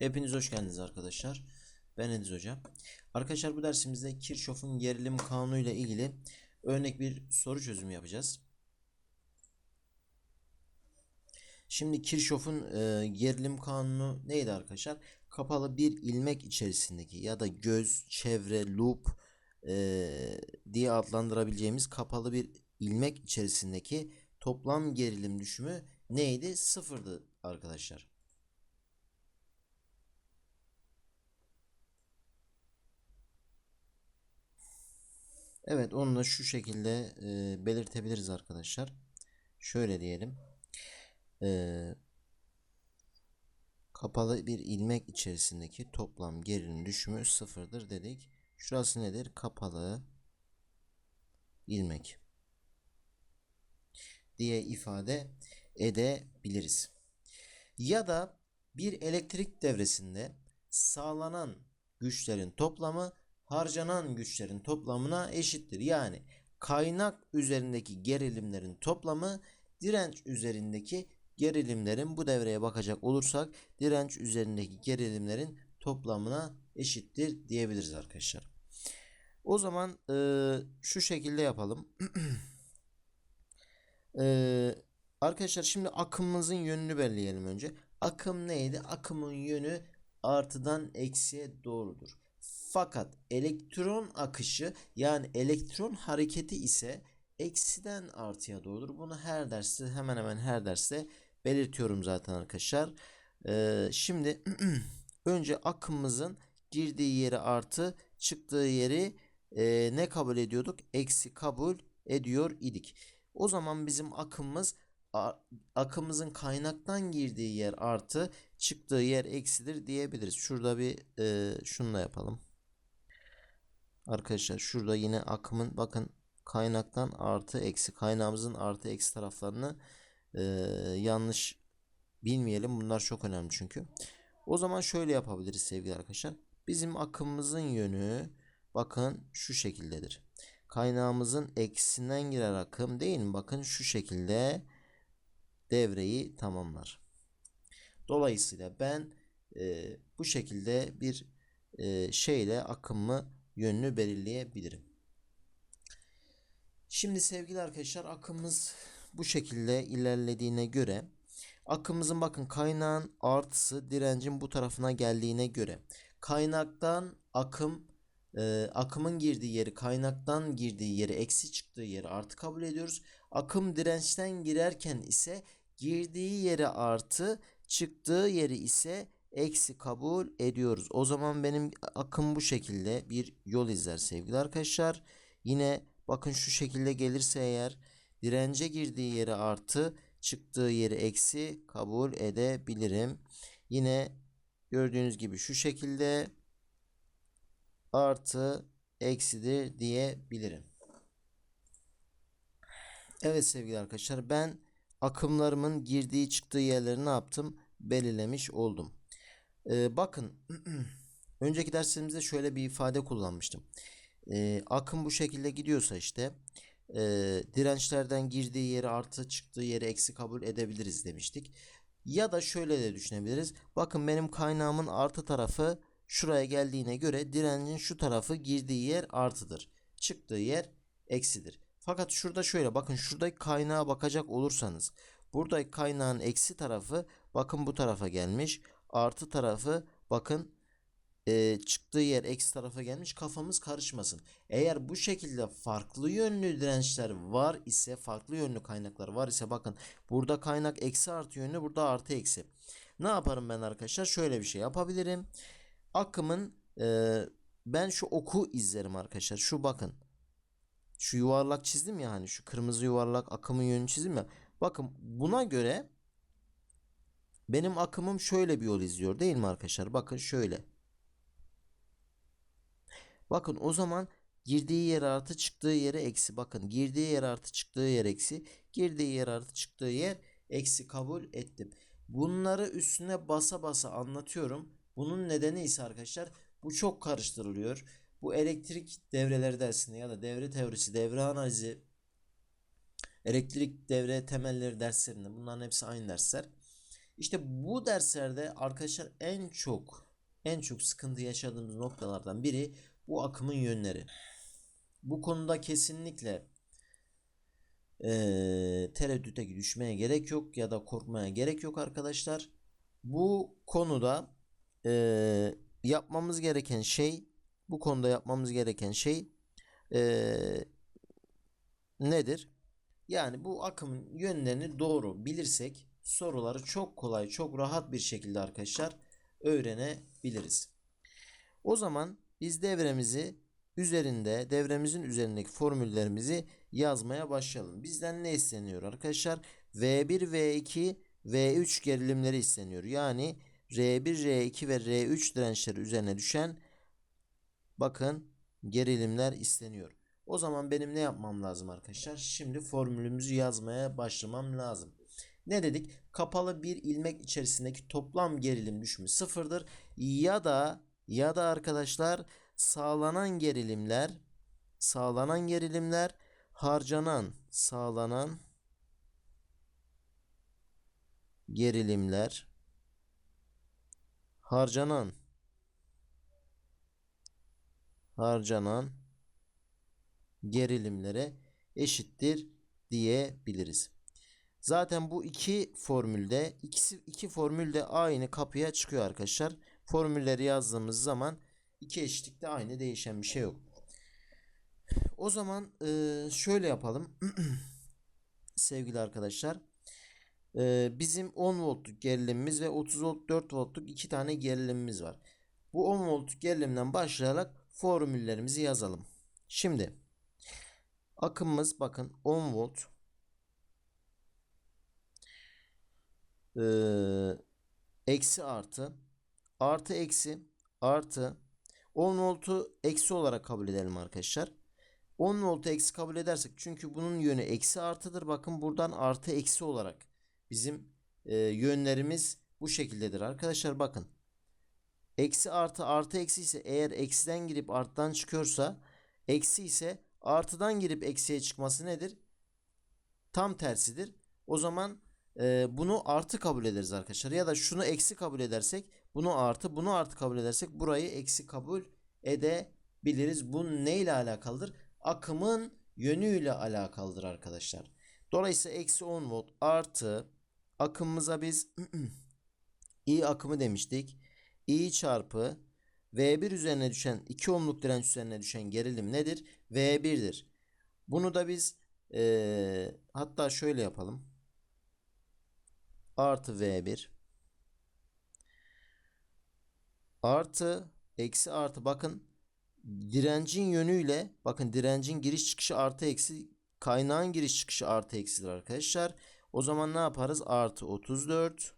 Hepiniz hoş geldiniz arkadaşlar. Ben Ediz Hoca. Arkadaşlar bu dersimizde Kirchhoff'un gerilim kanunu ile ilgili örnek bir soru çözümü yapacağız. Şimdi Kirchhoff'un e, gerilim kanunu neydi arkadaşlar? Kapalı bir ilmek içerisindeki ya da göz, çevre, loop e, diye adlandırabileceğimiz kapalı bir ilmek içerisindeki toplam gerilim düşümü neydi? Sıfırdı arkadaşlar. Evet onu da şu şekilde e, belirtebiliriz arkadaşlar. Şöyle diyelim. E, kapalı bir ilmek içerisindeki toplam gerilim düşümü sıfırdır dedik. Şurası nedir? Kapalı ilmek diye ifade edebiliriz. Ya da bir elektrik devresinde sağlanan güçlerin toplamı harcanan güçlerin toplamına eşittir. Yani kaynak üzerindeki gerilimlerin toplamı direnç üzerindeki gerilimlerin bu devreye bakacak olursak direnç üzerindeki gerilimlerin toplamına eşittir diyebiliriz arkadaşlar. O zaman e, şu şekilde yapalım. e, arkadaşlar şimdi akımımızın yönünü belirleyelim önce. Akım neydi? Akımın yönü artıdan eksiye doğrudur. Fakat elektron akışı yani elektron hareketi ise eksiden artıya doğrudur. Bunu her derste hemen hemen her derste belirtiyorum zaten arkadaşlar. Ee, şimdi önce akımımızın girdiği yeri artı çıktığı yeri e, ne kabul ediyorduk? Eksi kabul ediyor idik. O zaman bizim akımımız akımımızın kaynaktan girdiği yer artı çıktığı yer eksidir diyebiliriz. Şurada bir e, şunla yapalım. Arkadaşlar şurada yine akımın bakın kaynaktan artı eksi kaynağımızın artı eksi taraflarını e, yanlış bilmeyelim. Bunlar çok önemli çünkü. O zaman şöyle yapabiliriz sevgili arkadaşlar. Bizim akımımızın yönü bakın şu şekildedir. Kaynağımızın eksinden girer akım değil mi? Bakın şu şekilde devreyi tamamlar. Dolayısıyla ben e, bu şekilde bir e, şeyle akımı yönünü belirleyebilirim. Şimdi sevgili arkadaşlar akımımız bu şekilde ilerlediğine göre akımımızın bakın kaynağın artısı direncin bu tarafına geldiğine göre kaynaktan akım e, akımın girdiği yeri kaynaktan girdiği yeri eksi çıktığı yeri artı kabul ediyoruz. Akım dirençten girerken ise girdiği yeri artı çıktığı yeri ise eksi kabul ediyoruz. O zaman benim akım bu şekilde bir yol izler sevgili arkadaşlar. Yine bakın şu şekilde gelirse eğer dirence girdiği yeri artı çıktığı yeri eksi kabul edebilirim. Yine gördüğünüz gibi şu şekilde artı eksidir diyebilirim. Evet sevgili arkadaşlar ben akımlarımın girdiği çıktığı yerleri ne yaptım? Belirlemiş oldum. Ee, bakın önceki derslerimizde şöyle bir ifade kullanmıştım. Ee, akım bu şekilde gidiyorsa işte e, dirençlerden girdiği yeri artı çıktığı yeri eksi kabul edebiliriz demiştik. Ya da şöyle de düşünebiliriz. Bakın benim kaynağımın artı tarafı şuraya geldiğine göre direncin şu tarafı girdiği yer artıdır. Çıktığı yer eksidir. Fakat şurada şöyle bakın şuradaki kaynağa bakacak olursanız buradaki kaynağın eksi tarafı bakın bu tarafa gelmiş. Artı tarafı bakın e, çıktığı yer eksi tarafa gelmiş kafamız karışmasın. Eğer bu şekilde farklı yönlü dirençler var ise farklı yönlü kaynaklar var ise bakın burada kaynak eksi artı yönlü burada artı eksi. Ne yaparım ben arkadaşlar? Şöyle bir şey yapabilirim. Akımın e, ben şu oku izlerim arkadaşlar. Şu bakın. Şu yuvarlak çizdim ya hani şu kırmızı yuvarlak akımın yönünü çizdim ya. Bakın buna göre benim akımım şöyle bir yol izliyor değil mi arkadaşlar? Bakın şöyle. Bakın o zaman girdiği yer artı çıktığı yere eksi. Bakın girdiği yer artı çıktığı yer eksi. Girdiği yer artı çıktığı yer eksi kabul ettim. Bunları üstüne basa basa anlatıyorum. Bunun nedeni ise arkadaşlar bu çok karıştırılıyor. Bu elektrik devreleri dersinde ya da devre teorisi, devre analizi, elektrik devre temelleri derslerinde bunların hepsi aynı dersler. İşte bu derslerde arkadaşlar en çok en çok sıkıntı yaşadığımız noktalardan biri bu akımın yönleri. Bu konuda kesinlikle eee tereddüte düşmeye gerek yok ya da korkmaya gerek yok arkadaşlar. Bu konuda eee, yapmamız gereken şey bu konuda yapmamız gereken şey eee, nedir? Yani bu akımın yönlerini doğru bilirsek soruları çok kolay, çok rahat bir şekilde arkadaşlar öğrenebiliriz. O zaman biz devremizi üzerinde, devremizin üzerindeki formüllerimizi yazmaya başlayalım. Bizden ne isteniyor arkadaşlar? V1, V2, V3 gerilimleri isteniyor. Yani R1, R2 ve R3 dirençleri üzerine düşen bakın gerilimler isteniyor. O zaman benim ne yapmam lazım arkadaşlar? Şimdi formülümüzü yazmaya başlamam lazım. Ne dedik? Kapalı bir ilmek içerisindeki toplam gerilim düşümü sıfırdır. Ya da ya da arkadaşlar sağlanan gerilimler sağlanan gerilimler harcanan sağlanan gerilimler harcanan harcanan gerilimlere eşittir diyebiliriz. Zaten bu iki formülde ikisi iki formül de aynı kapıya çıkıyor arkadaşlar. Formülleri yazdığımız zaman iki eşitlikte aynı değişen bir şey yok. O zaman e, şöyle yapalım. Sevgili arkadaşlar. E, bizim 10 voltluk gerilimimiz ve 34 voltluk iki tane gerilimimiz var. Bu 10 voltluk gerilimden başlayarak formüllerimizi yazalım. Şimdi akımımız bakın 10 volt Ee, eksi artı artı eksi artı 10 voltu eksi olarak kabul edelim arkadaşlar. 10 voltu eksi kabul edersek çünkü bunun yönü eksi artıdır. Bakın buradan artı eksi olarak bizim e, yönlerimiz bu şekildedir arkadaşlar bakın. Eksi artı artı eksi ise eğer eksiden girip arttan çıkıyorsa eksi ise artıdan girip eksiye çıkması nedir? Tam tersidir. O zaman e, bunu artı kabul ederiz arkadaşlar. Ya da şunu eksi kabul edersek bunu artı bunu artı kabul edersek burayı eksi kabul edebiliriz. Bu ne ile alakalıdır? Akımın yönüyle alakalıdır arkadaşlar. Dolayısıyla eksi 10 volt artı akımımıza biz I akımı demiştik. I çarpı V1 üzerine düşen 2 ohmluk direnç üzerine düşen gerilim nedir? V1'dir. Bunu da biz e, hatta şöyle yapalım artı V1 artı eksi artı bakın direncin yönüyle bakın direncin giriş çıkışı artı eksi kaynağın giriş çıkışı artı eksidir arkadaşlar. O zaman ne yaparız? Artı 34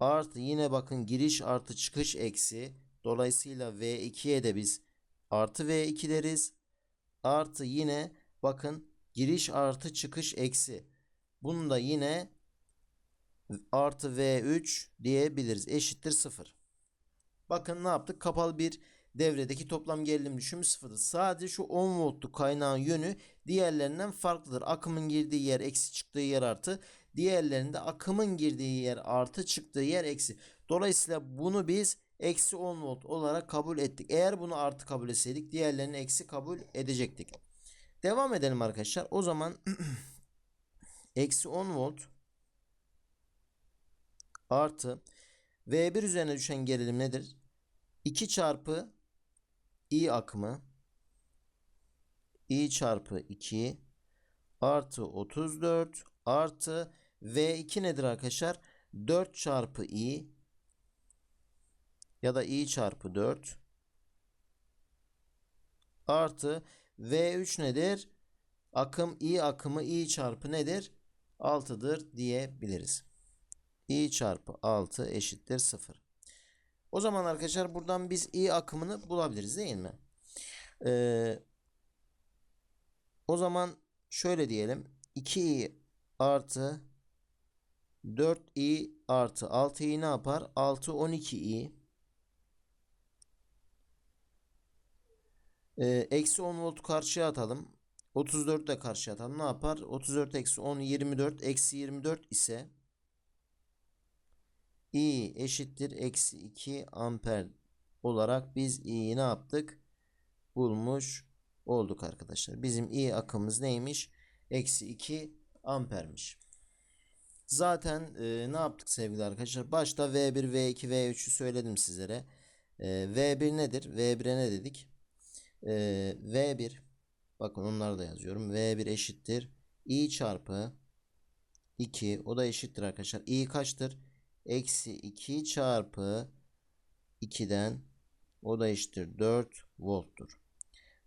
artı yine bakın giriş artı çıkış eksi dolayısıyla V2'ye de biz artı V2 deriz. Artı yine bakın giriş artı çıkış eksi. Bunu da yine artı V3 diyebiliriz. Eşittir 0. Bakın ne yaptık? Kapalı bir devredeki toplam gerilim düşümü sıfırdır. Sadece şu 10 voltluk kaynağın yönü diğerlerinden farklıdır. Akımın girdiği yer eksi çıktığı yer artı. Diğerlerinde akımın girdiği yer artı çıktığı yer eksi. Dolayısıyla bunu biz eksi 10 volt olarak kabul ettik. Eğer bunu artı kabul etseydik diğerlerini eksi kabul edecektik. Devam edelim arkadaşlar. O zaman eksi 10 volt artı V1 üzerine düşen gerilim nedir? 2 çarpı I akımı I çarpı 2 artı 34 artı V2 nedir arkadaşlar? 4 çarpı I ya da I çarpı 4 artı V3 nedir? Akım I akımı I çarpı nedir? 6'dır diyebiliriz i çarpı 6 eşittir 0. O zaman arkadaşlar buradan biz i akımını bulabiliriz değil mi? Ee, o zaman şöyle diyelim. 2i artı 4i artı 6i ne yapar? 6 12i ee, eksi 10 volt karşıya atalım. 34 de karşıya atalım. Ne yapar? 34 eksi 10 24 eksi 24 ise I eşittir eksi 2 amper olarak biz I'yi ne yaptık? Bulmuş olduk arkadaşlar. Bizim I akımımız neymiş? Eksi 2 ampermiş. Zaten e, ne yaptık sevgili arkadaşlar? Başta V1, V2, V3'ü söyledim sizlere. E, V1 nedir? V1'e ne dedik? E, V1 bakın onları da yazıyorum. V1 eşittir. I çarpı 2 o da eşittir arkadaşlar. I kaçtır? Eksi 2 çarpı 2'den o da eşittir 4 volttur.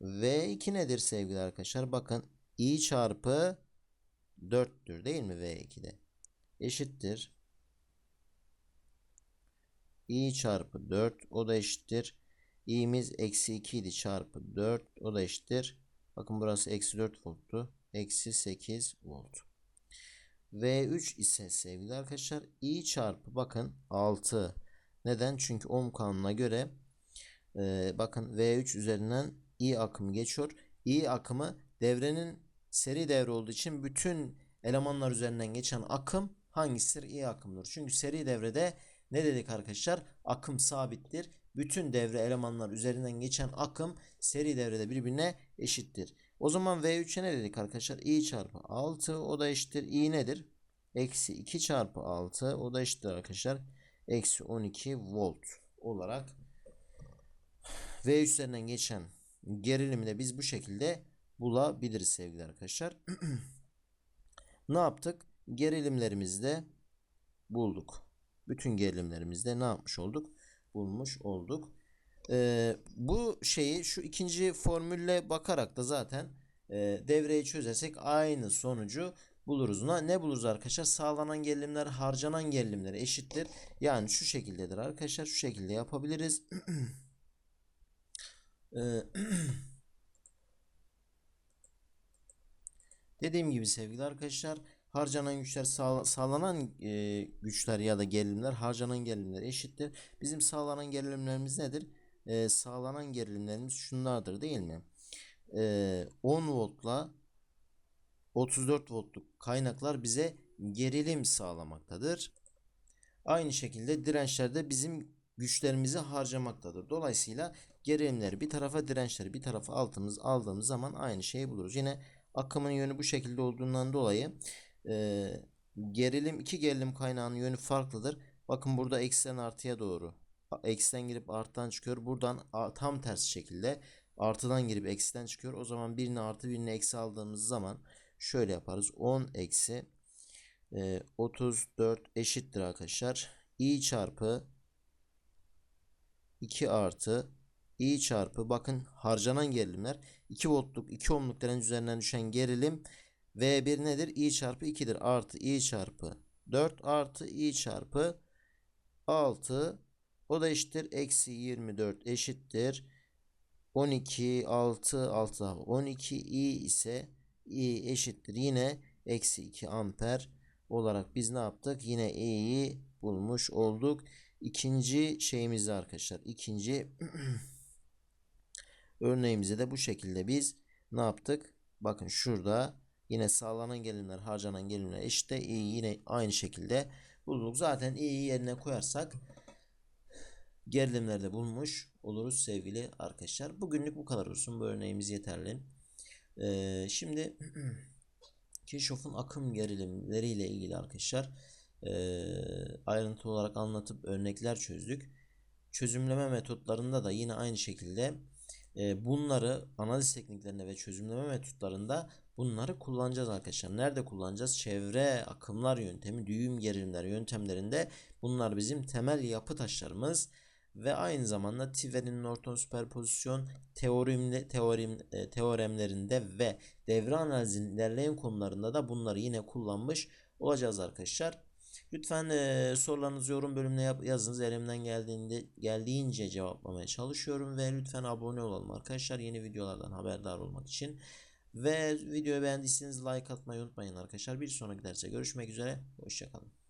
V2 nedir sevgili arkadaşlar? Bakın I çarpı 4'tür değil mi V2'de? Eşittir. I çarpı 4 o da eşittir. i'miz eksi 2 idi çarpı 4 o da eşittir. Bakın burası eksi 4 volttu. Eksi 8 volt. V3 ise sevgili arkadaşlar i çarpı bakın 6. Neden? Çünkü ohm kanununa göre e, bakın V3 üzerinden i akımı geçiyor. i akımı devrenin seri devre olduğu için bütün elemanlar üzerinden geçen akım hangisidir? i akımdır. Çünkü seri devrede ne dedik arkadaşlar? Akım sabittir. Bütün devre elemanlar üzerinden geçen akım seri devrede birbirine eşittir. O zaman V3'e ne dedik arkadaşlar? i çarpı 6 o da eşittir. i nedir? Eksi 2 çarpı 6 o da eşittir arkadaşlar. Eksi 12 volt olarak V üzerinden geçen gerilimi de biz bu şekilde bulabiliriz sevgili arkadaşlar. ne yaptık? Gerilimlerimizde bulduk. Bütün gerilimlerimizde ne yapmış olduk? Bulmuş olduk. Ee, bu şeyi şu ikinci formülle bakarak da zaten e, devreyi çözersek aynı sonucu buluruz. Ne, buluruz arkadaşlar? Sağlanan gerilimler harcanan gerilimlere eşittir. Yani şu şekildedir arkadaşlar. Şu şekilde yapabiliriz. Ee, Dediğim gibi sevgili arkadaşlar harcanan güçler sağ, sağlanan e, güçler ya da gerilimler harcanan gerilimler eşittir. Bizim sağlanan gerilimlerimiz nedir? E, sağlanan gerilimlerimiz şunlardır değil mi? E, 10 voltla 34 voltluk kaynaklar bize gerilim sağlamaktadır. Aynı şekilde dirençler de bizim güçlerimizi harcamaktadır. Dolayısıyla gerilimleri bir tarafa dirençleri bir tarafa altımız aldığımız zaman aynı şeyi buluruz. Yine akımın yönü bu şekilde olduğundan dolayı e, gerilim iki gerilim kaynağının yönü farklıdır. Bakın burada eksiden artıya doğru eksiden girip arttan çıkıyor. Buradan tam tersi şekilde artıdan girip eksiden çıkıyor. O zaman birini artı birini eksi aldığımız zaman şöyle yaparız. 10 eksi e, 34 eşittir arkadaşlar. i çarpı 2 artı i çarpı bakın harcanan gerilimler 2 voltluk 2 ohmluk direnç üzerinden düşen gerilim V1 nedir? i çarpı 2'dir. Artı i çarpı 4 artı i çarpı 6 o da eşittir. Eksi 24 eşittir. 12 6 6 12 i ise i eşittir. Yine eksi 2 amper olarak biz ne yaptık? Yine i'yi bulmuş olduk. İkinci şeyimizde arkadaşlar. İkinci örneğimizi de bu şekilde biz ne yaptık? Bakın şurada yine sağlanan gerilimler harcanan gerilimler eşitte iyi yine aynı şekilde bulduk. Zaten iyi yerine koyarsak gerilimleri de bulmuş oluruz sevgili arkadaşlar. Bugünlük bu kadar olsun. Bu örneğimiz yeterli. Ee, şimdi Kirchhoff'un akım gerilimleriyle ilgili arkadaşlar e, ayrıntılı olarak anlatıp örnekler çözdük. Çözümleme metotlarında da yine aynı şekilde e, bunları analiz tekniklerinde ve çözümleme metotlarında bunları kullanacağız arkadaşlar. Nerede kullanacağız? Çevre akımlar yöntemi, düğüm gerilimler yöntemlerinde bunlar bizim temel yapı taşlarımız ve aynı zamanda Tiver'in Norton süperpozisyon teoremle, teorem, e, teoremlerinde ve devre analizinin ilerleyen konularında da bunları yine kullanmış olacağız arkadaşlar. Lütfen e, sorularınızı yorum bölümüne yap, yazınız. Elimden geldiğinde geldiğince cevaplamaya çalışıyorum ve lütfen abone olalım arkadaşlar yeni videolardan haberdar olmak için. Ve videoyu beğendiyseniz like atmayı unutmayın arkadaşlar. Bir sonraki derse görüşmek üzere. Hoşçakalın.